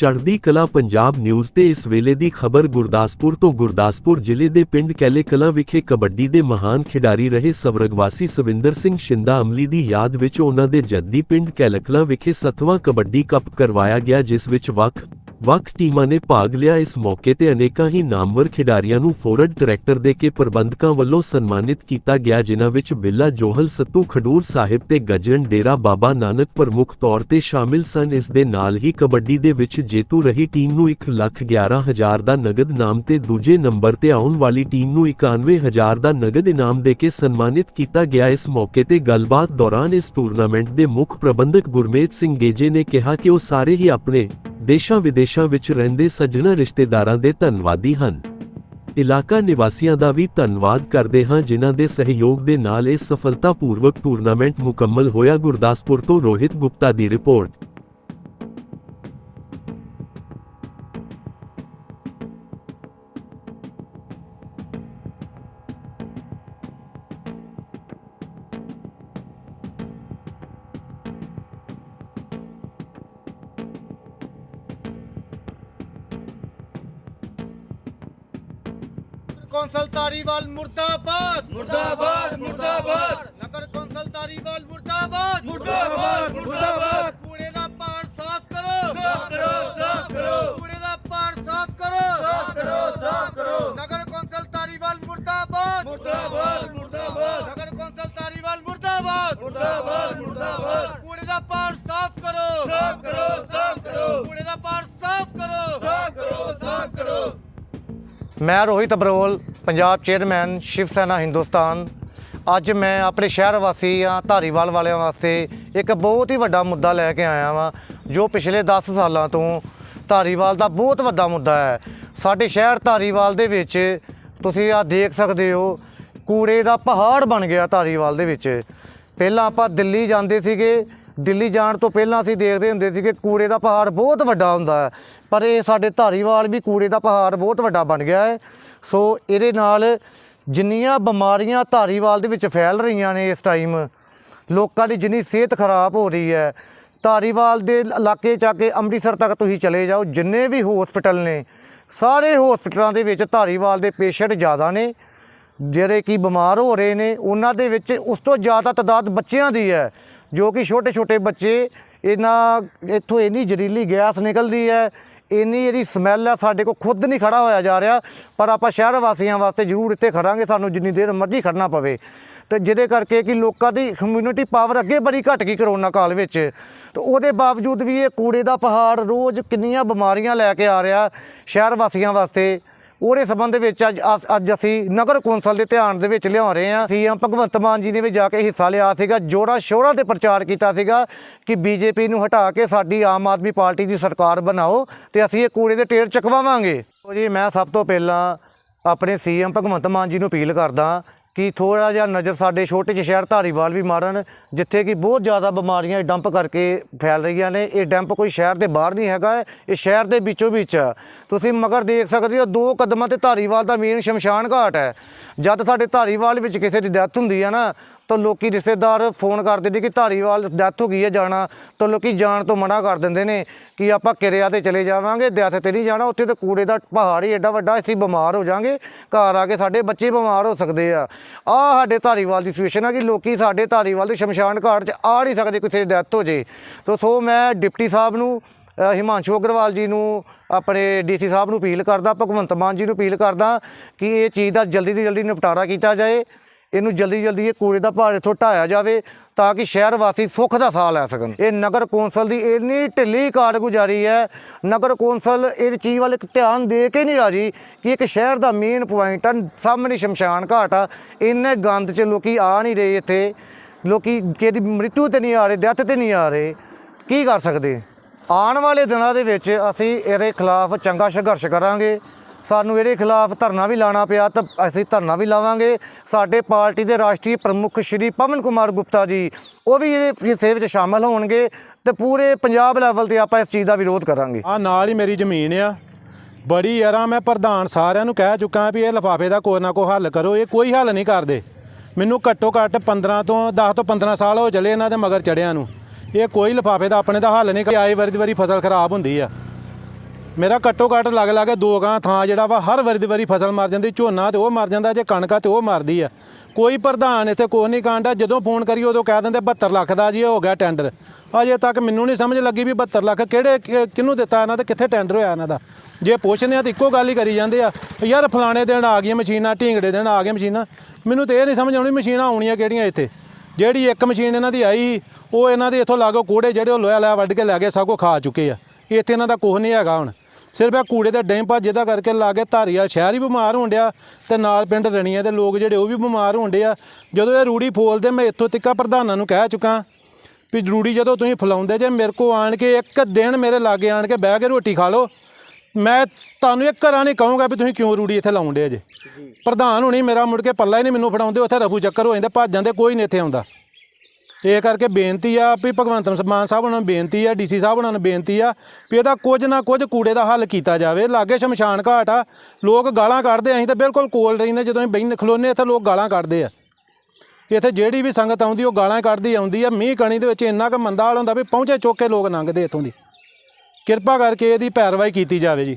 ਚੜ੍ਹਦੀ ਕਲਾ ਪੰਜਾਬ ਨਿਊਜ਼ ਤੇ ਇਸ ਵੇਲੇ ਦੀ ਖਬਰ ਗੁਰਦਾਸਪੁਰ ਤੋਂ ਗੁਰਦਾਸਪੁਰ ਜ਼ਿਲ੍ਹੇ ਦੇ ਪਿੰਡ ਕੈਲੇ ਕਲਾ ਵਿਖੇ ਕਬੱਡੀ ਦੇ ਮਹਾਨ ਖਿਡਾਰੀ ਰਹੇ ਸਵਰਗਵਾਸੀ ਸਵਿੰਦਰ ਸਿੰਘ ਸ਼ਿੰਦਾ ਅਮਲੀ ਦੀ ਯਾਦ ਵਿੱਚ ਉਹਨਾਂ ਦੇ ਜੱਦੀ ਪਿੰਡ ਕੈਲਕਲਾ ਵਿਖੇ ਸੱਤਵਾਂ ਕਬੱਡੀ ਕੱਪ ਕਰਵਾਇਆ ਗਿਆ, ਜਿਸ ਵਿੱਚ ਵੱਖ ਵੱਖ ਟੀਮਾਂ ਨੇ ਭਾਗ ਲਿਆ। ਇਸ ਮੌਕੇ ਤੇ ਅਨੇਕਾਂ ਹੀ ਨਾਮਵਰ ਖਿਡਾਰੀਆਂ ਨੂੰ ਫੋਰਡ ਟਰੈਕਟਰ ਦੇ ਕੇ ਪ੍ਰਬੰਧਕਾਂ ਵੱਲੋਂ ਸਨਮਾਨਿਤ ਕੀਤਾ ਗਿਆ, ਜਿਨ੍ਹਾਂ ਵਿੱਚ ਬਿੱਲਾ ਜੋਹਲ, ਸੱਤੂ ਖਡੂਰ ਸਾਹਿਬ ਤੇ ਗਜਨ ਡੇਰਾ ਬਾਬਾ ਨਾਨਕ ਪ੍ਰਮੁੱਖ ਤੌਰ ਤੇ ਸ਼ਾਮਿਲ ਸਨ। ਇਸ ਦੇ ਨਾਲ ਹੀ ਕਬੱਡੀ ਦੇ ਵਿੱਚ ਜੇਤੂ ਰਹੀ ਟੀਮ ਨੂੰ 1 ਲੱਖ 11 ਹਜ਼ਾਰ ਦਾ ਨਗਦ ਇਨਾਮ ਤੇ ਦੂਜੇ ਨੰਬਰ ਤੇ ਆਉਣ ਵਾਲੀ ਟੀਮ ਨੂੰ 91 ਹਜ਼ਾਰ ਦਾ ਨਗਦ ਇਨਾਮ ਦੇ ਕੇ ਸਨਮਾਨਿਤ ਕੀਤਾ ਗਿਆ। ਇਸ ਮੌਕੇ ਤੇ ਗੱਲਬਾਤ ਦੌਰਾਨ ਇਸ ਟੂਰਨਾਮੈਂਟ ਦੇ ਮੁੱਖ ਪ੍ਰਬੰਧਕ ਗੁਰਮੇਤ ਸਿੰਘ ਗੇਜੇ ਨੇ ਕਿਹਾ ਕਿ ਉਹ ਸਾਰੇ ਹੀ ਆਪਣੇ ਦੇਸ਼ਾਂ ਵਿਦੇਸ਼ਾਂ ਵਿੱਚ ਰਹਿੰਦੇ ਸੱਜਣਾ ਰਿਸ਼ਤੇਦਾਰਾਂ ਦੇ ਧੰਨਵਾਦੀ ਹਨ। ਇਲਾਕਾ ਨਿਵਾਸੀਆਂ ਦਾ ਵੀ ਧੰਨਵਾਦ ਕਰਦੇ ਹਾਂ, ਜਿਨ੍ਹਾਂ ਦੇ ਸਹਿਯੋਗ ਦੇ ਨਾਲ ਇਹ ਸਫਲਤਾਪੂਰਵਕ ਟੂਰਨਾਮੈਂਟ ਮੁਕੰਮਲ ਹੋਇਆ। ਗੁਰਦਾਸਪੁਰ ਤੋਂ ਰੋਹਿਤ ਗੁਪਤਾ ਦੀ ਰਿਪੋਰਟ। ਕੌਂਸਲ ਤਾਰੀਵਾਲ ਮੁਰਦਾਬਾਦ। ਮੁਰਦਾਬਾਦ ਮੁਰਦਾਬਾਦ। ਨਗਰ ਕੌਂਸਲ ਤਾਰੀਵਾਲ ਮੁਰਦਾਬਾਦ। ਮੁਰਦਾਬਾਦ ਮੁਰਦਾਬਾਦ। ਕੂੜੇ ਦਾ ਪਾੜ ਸਾਫ਼ ਕਰੋ। ਸਾਫ਼ ਕਰੋ ਸਾਫ਼ ਕਰੋ। ਕੂੜੇ ਦਾ ਪਾੜ ਸਾਫ਼ ਕਰੋ। ਸਾਫ਼ ਕਰੋ ਸਾਫ਼ ਕਰੋ। ਨਗਰ ਕੌਂਸਲ ਤਾਰੀਵਾਲ ਮੁਰਦਾਬਾਦ। ਮੁਰਦਾਬਾਦ ਮੁਰਦਾਬਾਦ। ਨਗਰ ਕੌਂਸਲ ਤਾਰੀਵਾਲ ਮੁਰਦਾਬਾਦ। ਮੁਰਦਾਬਾਦ ਮੁਰਦਾਬਾਦ। ਕੂੜੇ ਦਾ ਪਾੜ ਮੈਂ ਰੋਹਿਤ ਅਬਰੋਲ, ਪੰਜਾਬ ਚੇਅਰਮੈਨ, ਸ਼ਿਵ ਸੈਨਾ ਹਿੰਦੁਸਤਾਨ। ਅੱਜ ਮੈਂ ਆਪਣੇ ਸ਼ਹਿਰ ਵਾਸੀਆਂ ਧਾਰੀਵਾਲ ਵਾਲਿਆਂ ਵਾਸਤੇ ਇੱਕ ਬਹੁਤ ਹੀ ਵੱਡਾ ਮੁੱਦਾ ਲੈ ਕੇ ਆਇਆ ਵਾਂ, ਜੋ ਪਿਛਲੇ 10 ਸਾਲਾਂ ਤੋਂ ਧਾਰੀਵਾਲ ਦਾ ਬਹੁਤ ਵੱਡਾ ਮੁੱਦਾ ਹੈ। ਸਾਡੇ ਸ਼ਹਿਰ ਧਾਰੀਵਾਲ ਦੇ ਵਿੱਚ ਤੁਸੀਂ ਆ ਦੇਖ ਸਕਦੇ ਹੋ ਕੂੜੇ ਦਾ ਪਹਾੜ ਬਣ ਗਿਆ ਧਾਰੀਵਾਲ ਦੇ ਵਿੱਚ। ਪਹਿਲਾਂ ਆਪਾਂ ਦਿੱਲੀ ਜਾਂਦੇ ਸੀਗੇ ਦਿੱਲੀ ਜਾਣ ਤੋਂ ਪਹਿਲਾਂ ਅਸੀਂ ਦੇਖਦੇ ਹੁੰਦੇ ਸੀ ਕਿ ਕੂੜੇ ਦਾ ਪਹਾੜ ਬਹੁਤ ਵੱਡਾ ਹੁੰਦਾ ਹੈ, ਪਰ ਇਹ ਸਾਡੇ ਧਾਰੀਵਾਲ ਵੀ ਕੂੜੇ ਦਾ ਪਹਾੜ ਬਹੁਤ ਵੱਡਾ ਬਣ ਗਿਆ ਹੈ। ਸੋ ਇਹਦੇ ਨਾਲ ਜਿੰਨੀਆਂ ਬਿਮਾਰੀਆਂ ਧਾਰੀਵਾਲ ਦੇ ਵਿੱਚ ਫੈਲ ਰਹੀਆਂ ਨੇ ਇਸ ਟਾਈਮ, ਲੋਕਾਂ ਦੀ ਜਿੰਨੀ ਸਿਹਤ ਖਰਾਬ ਹੋ ਰਹੀ ਹੈ, ਧਾਰੀਵਾਲ ਦੇ ਇਲਾਕੇ ਚ ਆ ਕੇ ਅੰਮ੍ਰਿਤਸਰ ਤੱਕ ਤੁਸੀਂ ਚਲੇ ਜਾਓ, ਜਿੰਨੇ ਵੀ ਹਸਪੀਟਲ ਨੇ, ਸਾਰੇ ਹਸਪੀਟਲਾਂ ਦੇ ਵਿੱਚ ਧਾਰੀਵਾਲ ਦੇ ਪੇਸ਼ੈਂਟ ਜ਼ਿਆਦਾ ਨੇ। ਜਿਹੜੇ ਕਿ ਬਿਮਾਰ ਹੋ ਰਹੇ ਨੇ, ਉਹਨਾਂ ਦੇ ਵਿੱਚ ਉਸ ਤੋਂ ਜ਼ਿਆਦਾ ਤਾਦਾਦ ਬੱਚਿਆਂ ਦੀ ਹੈ। ਜੋ ਕਿ ਛੋਟੇ ਛੋਟੇ ਬੱਚੇ ਇਹਨਾਂ ਇੱਥੋਂ ਇੰਨੀ ਜ਼ਹਿਰੀਲੀ ਗੈਸ ਨਿਕਲਦੀ ਹੈ, ਇੰਨੀ ਜਿਹੜੀ ਸਮੈਲ ਹੈ ਸਾਡੇ ਕੋਲ ਖੁਦ ਨਹੀਂ ਖੜਾ ਹੋਇਆ ਜਾ ਰਿਹਾ, ਪਰ ਆਪਾਂ ਸ਼ਹਿਰ ਵਾਸੀਆਂ ਵਾਸਤੇ ਜ਼ਰੂਰ ਇੱਥੇ ਖੜਾਂਗੇ, ਸਾਨੂੰ ਜਿੰਨੀ ਦੇਰ ਮਰਜ਼ੀ ਖੜਨਾ ਪਵੇ। ਤੇ ਜਿਹਦੇ ਕਰਕੇ ਕਿ ਲੋਕਾਂ ਦੀ ਕਮਿਊਨਿਟੀ ਪਾਵਰ ਅੱਗੇ ਬੜੀ ਘਟ ਗਈ ਕਰੋਨਾ ਕਾਲ ਵਿੱਚ। ਤੇ ਉਹਦੇ ਬਾਵਜੂਦ ਵੀ ਇਹ ਕੂੜੇ ਦਾ ਪਹਾੜ ਰੋਜ਼ ਕਿੰਨੀਆਂ ਬਿਮਾਰੀਆਂ ਲੈ ਕੇ ਆ ਰਿਹਾ ਸ਼ਹਿਰ ਵਾਸੀਆਂ ਵਾਸਤੇ। ਉਹਦੇ ਸੰਬੰਧ ਵਿੱਚ ਅੱਜ ਅਸ- ਅੱਜ ਅਸੀਂ ਨਗਰ ਕੌਂਸਲ ਦੇ ਧਿਆਨ ਦੇ ਵਿੱਚ ਲਿਆ ਰਹੇ ਹਾਂ। ਸੀਐਮ ਭਗਵੰਤ ਮਾਨ ਜੀ ਨੇ ਵੀ ਜਾ ਕੇ ਹਿੱਸਾ ਲਿਆ ਸੀਗਾ। ਜੋਰਾ ਸ਼ੋਰਾ ਤੇ ਪ੍ਰਚਾਰ ਕੀਤਾ ਸੀਗਾ ਕਿ ਬੀਜੇਪੀ ਨੂੰ ਹਟਾ ਕੇ ਸਾਡੀ ਆਮ ਆਦਮੀ ਪਾਰਟੀ ਦੀ ਸਰਕਾਰ ਬਣਾਓ ਤੇ ਅਸੀਂ ਇਹ ਕੂੜੇ ਦੇ ਢੇਰ ਚਕਵਾਵਾਂਗੇ। ਜੀ, ਮੈਂ ਸਭ ਤੋਂ ਪਹਿਲਾਂ ਆਪਣੇ ਸੀਐਮ ਭਗਵੰਤ ਮਾਨ ਜੀ ਨੂੰ ਅਪੀਲ ਕਰਦਾ ਕਿ ਥੋੜਾ ਜਿਹਾ ਨਜ਼ਰ ਸਾਡੇ ਛੋਟੇ ਜਿਹੇ ਸ਼ਹਿਰ ਧਾਰੀਵਾਲ ਵੀ ਮਾਰਨ, ਜਿੱਥੇ ਕਿ ਬਹੁਤ ਜ਼ਿਆਦਾ ਬਿਮਾਰੀਆਂ ਇਹ ਡੰਪ ਕਰਕੇ ਫੈਲ ਰਹੀਆਂ ਨੇ। ਇਹ ਡੰਪ ਕੋਈ ਸ਼ਹਿਰ ਦੇ ਬਾਹਰ ਨਹੀਂ ਹੈਗਾ, ਇਹ ਸ਼ਹਿਰ ਦੇ ਵਿੱਚੋਂ ਵਿੱਚ ਤੁਸੀਂ ਮਗਰ ਦੇਖ ਸਕਦੇ ਹੋ, ਦੋ ਕਦਮਾਂ ਤੇ ਧਾਰੀਵਾਲ ਦਾ ਮੇਨ ਸ਼ਮਸ਼ਾਨ ਘਾਟ ਹੈ। ਜਦ ਸਾਡੇ ਧਾਰੀਵਾਲ ਵਿੱਚ ਕਿਸੇ ਦੀ ਡੈਥ ਹੁੰਦੀ ਹੈ ਨਾ, ਤਾਂ ਲੋਕੀ ਰਿਸ਼ਤੇਦਾਰ ਫੋਨ ਕਰਦੇ ਨੇ ਕਿ ਧਾਰੀਵਾਲ ਡੈਥ ਹੋ ਗਈ ਹੈ, ਜਾਣਾ। ਤਾਂ ਲੋਕੀ ਜਾਣ ਤੋਂ ਮਨਾ ਕਰ ਦਿੰਦੇ ਨੇ ਕਿ ਆਪਾਂ ਕਿਰਿਆ ਤੇ ਚਲੇ ਜਾਵਾਂਗੇ, ਡੈਥ ਤੇ ਨਹੀਂ ਜਾਣਾ। ਉੱਥੇ ਤਾਂ ਕੂੜੇ ਦਾ ਪਹਾੜ ਹੀ ਐਡਾ ਵੱਡਾ, ਅਸੀਂ ਬਿਮਾਰ ਹੋ ਜਾਾਂਗੇ। ਘਰ ਆ ਕੇ ਸਾਡੇ ਬੱਚੇ ਬਿਮਾਰ ਹੋ ਸਕਦੇ ਆ। ਆ ਸਾਡੇ ਧਾਰੀਵਾਲ ਦੀ ਸਿਚੁਏਸ਼ਨ ਆ ਕਿ ਲੋਕੀ ਸਾਡੇ ਧਾਰੀਵਾਲ ਦੇ ਸ਼ਮਸ਼ਾਨ ਘਾਟ 'ਚ ਆ ਨਹੀਂ ਸਕਦੇ ਕਿਸੇ ਦੀ ਡੈਥ ਹੋ ਜੇ। ਤੋ ਸੋ ਮੈਂ ਡਿਪਟੀ ਸਾਹਿਬ ਨੂੰ ਹਿਮਾਂਸ਼ੂ ਅਗਰਵਾਲ ਜੀ ਨੂੰ, ਆਪਣੇ ਡੀਸੀ ਸਾਹਿਬ ਨੂੰ ਅਪੀਲ ਕਰਦਾ, ਭਗਵੰਤ ਮਾਨ ਜੀ ਨੂੰ ਅਪੀਲ ਕਰਦਾ ਕਿ ਇਹ ਚੀਜ਼ ਦਾ ਜਲਦੀ ਤੋਂ ਜਲਦੀ ਨਿਪਟਾਰਾ ਕੀਤਾ ਜਾਏ। ਇਹਨੂੰ ਜਲਦੀ ਜਲਦੀ ਇਹ ਕੂੜੇ ਦਾ ਭਾਰ ਇੱਥੋਂ ਢਾਇਆ ਜਾਵੇ ਤਾਂ ਕਿ ਸ਼ਹਿਰ ਵਾਸੀ ਸੁੱਖ ਦਾ ਸਾਹ ਲੈ ਸਕਣ। ਇਹ ਨਗਰ ਕੌਂਸਲ ਦੀ ਇੰਨੀ ਢਿੱਲੀ ਕਾਰਗੁਜ਼ਾਰੀ ਹੈ। ਨਗਰ ਕੌਂਸਲ ਇਹ ਚੀਜ਼ ਵੱਲ ਇੱਕ ਧਿਆਨ ਦੇ ਕੇ ਨਹੀਂ ਰਾਜੀ ਕਿ ਇੱਕ ਸ਼ਹਿਰ ਦਾ ਮੇਨ ਪੁਆਇੰਟ ਆ, ਸਾਹਮਣੇ ਸ਼ਮਸ਼ਾਨ ਘਾਟ ਆ। ਇੰਨੇ ਗੰਦ 'ਚ ਲੋਕੀ ਆ ਨਹੀਂ ਰਹੇ ਇੱਥੇ। ਲੋਕੀ ਕਿਹਦੀ ਮ੍ਰਿਤੂ ਤੇ ਨਹੀਂ ਆ ਰਹੇ, ਡੈਥ ਤੇ ਨਹੀਂ ਆ ਰਹੇ। ਕੀ ਕਰ ਸਕਦੇ? ਆਉਣ ਵਾਲੇ ਦਿਨਾਂ ਦੇ ਵਿੱਚ ਅਸੀਂ ਇਹਦੇ ਖਿਲਾਫ ਚੰਗਾ ਸੰਘਰਸ਼ ਕਰਾਂਗੇ। ਸਾਨੂੰ ਇਹਦੇ ਖਿਲਾਫ ਧਰਨਾ ਵੀ ਲਾਣਾ ਪਿਆ ਤਾਂ ਅਸੀਂ ਧਰਨਾ ਵੀ ਲਾਵਾਂਗੇ। ਸਾਡੇ ਪਾਰਟੀ ਦੇ ਰਾਸ਼ਟਰੀ ਪ੍ਰਮੁੱਖ ਸ਼੍ਰੀ ਪਵਨ ਕੁਮਾਰ ਗੁਪਤਾ ਜੀ, ਉਹ ਵੀ ਇਹਦੇ ਹਿੱਸੇ ਵਿੱਚ ਸ਼ਾਮਲ ਹੋਣਗੇ ਤੇ ਪੂਰੇ ਪੰਜਾਬ ਲੈਵਲ ਤੇ ਆਪਾਂ ਇਸ ਚੀਜ਼ ਦਾ ਵਿਰੋਧ ਕਰਾਂਗੇ। ਆ ਨਾਲ ਹੀ ਮੇਰੀ ਜ਼ਮੀਨ ਆ। ਬੜੀ ਯਾਰਾਂ ਮੈਂ ਪ੍ਰਧਾਨ ਸਾਰਿਆਂ ਨੂੰ ਕਹਿ ਚੁੱਕਾ ਵੀ ਇਹ ਲਿਫਾਫੇ ਦਾ ਕੋਈ ਨਾ ਕੋਈ ਹੱਲ ਕਰੋ, ਇਹ ਕੋਈ ਹੱਲ ਨਹੀਂ ਕਰਦੇ। ਮੈਨੂੰ ਘੱਟੋ ਘੱਟ 15 ਤੋਂ 10 ਤੋਂ 15 ਸਾਲ ਹੋ ਚਲੇ ਇਹਨਾਂ ਦੇ ਮਗਰ ਚੜਿਆਂ ਨੂੰ। ਇਹ ਕੋਈ ਲਿਫਾਫੇ ਦਾ ਆਪਣੇ ਦਾ ਹੱਲ ਨਹੀਂ ਕਰ ਆਏ ਵਾਰੀ ਦੀ ਵਾਰੀ ਫਸਲ ਖਰਾਬ ਹੁੰਦੀ ਆ। ਮੇਰਾ ਘੱਟੋ ਘੱਟ ਲੱਗ ਲੱਗ ਦੋ ਗਾਂ ਥਾਂ ਜਿਹੜਾ ਵਾ ਹਰ ਵਾਰੀ ਦੀ ਵਾਰੀ ਫਸਲ ਮਰ ਜਾਂਦੀ ਝੋਨਾ ਤੇ ਉਹ ਮਰ ਜਾਂਦਾ ਜੇ ਕਣਕਾ ਤੇ ਉਹ ਮਰਦੀ ਆ। ਕੋਈ ਪ੍ਰਧਾਨ ਇੱਥੇ ਕੋਈ ਨਹੀਂ ਕਾਂਡਾ ਜਦੋਂ ਫੋਨ ਕਰੀ ਉਦੋਂ ਕਹਿ ਦਿੰਦੇ 72 ਲੱਖ ਦਾ ਜੀ ਇਹ ਹੋ ਗਿਆ ਟੈਂਡਰ ਅਜੇ ਤੱਕ ਮੈਨੂੰ ਨਹੀਂ ਸਮਝ ਲੱਗੀ ਵੀ 72 ਲੱਖ ਕਿਹੜੇ ਕਿਹਨੂੰ ਦਿੱਤਾ ਇਹਨਾਂ ਤੇ ਕਿੱਥੇ ਟੈਂਡਰ ਹੋਇਆ ਇਹਨਾਂ ਦਾ। ਜੇ ਪੁੱਛਦੇ ਆ ਤਾਂ ਇੱਕੋ ਗੱਲ ਹੀ ਕਰੀ ਜਾਂਦੇ ਆ ਯਾਰ ਫਲਾਣੇ ਦਿਨ ਆ ਗਈਆਂ ਮਸ਼ੀਨਾਂ ਢੀਂਗੜੇ ਦਿਨ ਆ ਗਈਆਂ ਮਸ਼ੀਨਾਂ ਮੈਨੂੰ ਤੇ ਇਹ ਨਹੀਂ ਸਮਝ ਆਉਣੀ ਮਸ਼ੀਨਾਂ ਆਉਣੀਆਂ ਕਿਹੜੀਆਂ ਇੱਥੇ। ਜਿਹੜੀ ਇੱਕ ਮਸ਼ੀਨ ਇਹਨਾਂ ਦੀ ਆਈ ਸੀ, ਉਹ ਇਹਨਾਂ ਦੇ ਇੱਥੋਂ ਲਾਗੋ ਕੂੜੇ ਜਿਹੜੇ ਉਹ ਲੋਹਾ ਲੈ ਵੱਢ ਕੇ ਲੈ ਗਏ ਸਭ ਕੋ ਖਾ ਚੁੱਕੇ ਆ। ਇੱਥੇ ਇਹਨਾਂ ਦਾ ਕੁਝ ਨਹੀਂ ਹੈਗਾ ਹੁਣ। ਸਿਰਫ ਇਹ ਕੂੜੇ ਦੇ ਡੈਂ ਭੱਜ ਜਿਹਦਾ ਕਰਕੇ ਲਾਗੇ ਧਾਰੀਆ ਸ਼ਹਿਰ ਹੀ ਬਿਮਾਰ ਹੋਣ ਡਿਆ ਤੇ ਨਾਲ ਪਿੰਡ ਰਣੀਆਂ ਦੇ ਲੋਕ ਜਿਹੜੇ ਉਹ ਵੀ ਬਿਮਾਰ ਹੋਣ ਡਿਆ ਜਦੋਂ ਇਹ ਰੂੜੀ ਫੋਲਦੇ ਮੈਂ ਇੱਥੋਂ ਤਿੱਕਾ ਪ੍ਰਧਾਨਾਂ ਨੂੰ ਕਹਿ ਚੁੱਕਾ ਵੀ ਰੂੜੀ ਜਦੋਂ ਤੁਸੀਂ ਫਲਾਉਂਦੇ ਜੇ ਮੇਰੇ ਕੋ ਆਣ ਕੇ ਇੱਕ ਦਿਨ ਮੇਰੇ ਲਾਗੇ ਆਣ ਕੇ ਬਹਿ ਕੇ ਰੋਟੀ ਖਾ ਲਓ ਮੈਂ ਤੁਹਾਨੂੰ ਇੱਕ ਘਰਾਂ ਨਹੀਂ ਕਹੂੰਗਾ ਵੀ ਤੁਸੀਂ ਕਿਉਂ ਰੂੜੀ ਇੱਥੇ ਲਾਉਂਦੇ ਜੇ। ਪ੍ਰਧਾਨ ਹੁਣੀ ਮੇਰਾ ਮੁੜ ਕੇ ਪੱਲਾ ਹੀ ਨਹੀਂ ਮੈਨੂੰ ਫੜਾਉਂਦੇ ਉੱਥੇ ਰਫੂ ਚੱਕਰ ਹੋ ਜਾਂਦੇ ਭੱਜ ਜਾਂਦੇ ਕੋਈ ਨਹੀਂ ਇੱਥੇ ਆਉਂਦਾ। ਇਹ ਕਰਕੇ ਬੇਨਤੀ ਆ ਵੀ ਭਗਵੰਤ ਮਾਨ ਸਾਹਿਬ ਉਹਨਾਂ ਨੂੰ ਬੇਨਤੀ ਆ ਡੀਸੀ ਸਾਹਿਬ ਉਹਨਾਂ ਨੂੰ ਬੇਨਤੀ ਆ ਵੀ ਇਹਦਾ ਕੁਝ ਨਾ ਕੁਝ ਕੂੜੇ ਦਾ ਹੱਲ ਕੀਤਾ ਜਾਵੇ। ਲਾਗੇ ਸ਼ਮਸ਼ਾਨ ਘਾਟ ਆ, ਲੋਕ ਗਾਲਾਂ ਕੱਢਦੇ ਅਸੀਂ ਤਾਂ ਬਿਲਕੁਲ ਕੋਲ ਰਹਿੰਦੇ ਜਦੋਂ ਅਸੀਂ ਬੈਠ ਖਲੋਨੇ ਇੱਥੇ ਲੋਕ ਗਾਲਾਂ ਕੱਢਦੇ ਆ। ਇੱਥੇ ਜਿਹੜੀ ਵੀ ਸੰਗਤ ਆਉਂਦੀ, ਉਹ ਗਾਲਾਂ ਕੱਢਦੀ ਆਉਂਦੀ ਆ। ਮੀਂਹ ਕਣੀ ਦੇ ਵਿੱਚ ਇੰਨਾ ਕੁ ਮੰਦਾ ਹਾਲ ਹੁੰਦਾ ਵੀ ਪਹੁੰਚੇ ਚੁੱਕ ਕੇ ਲੋਕ ਲੰਘਦੇ ਇੱਥੋਂ ਦੀ। ਕਿਰਪਾ ਕਰਕੇ ਇਹਦੀ ਪੈਰਵਾਈ ਕੀਤੀ ਜਾਵੇ ਜੀ।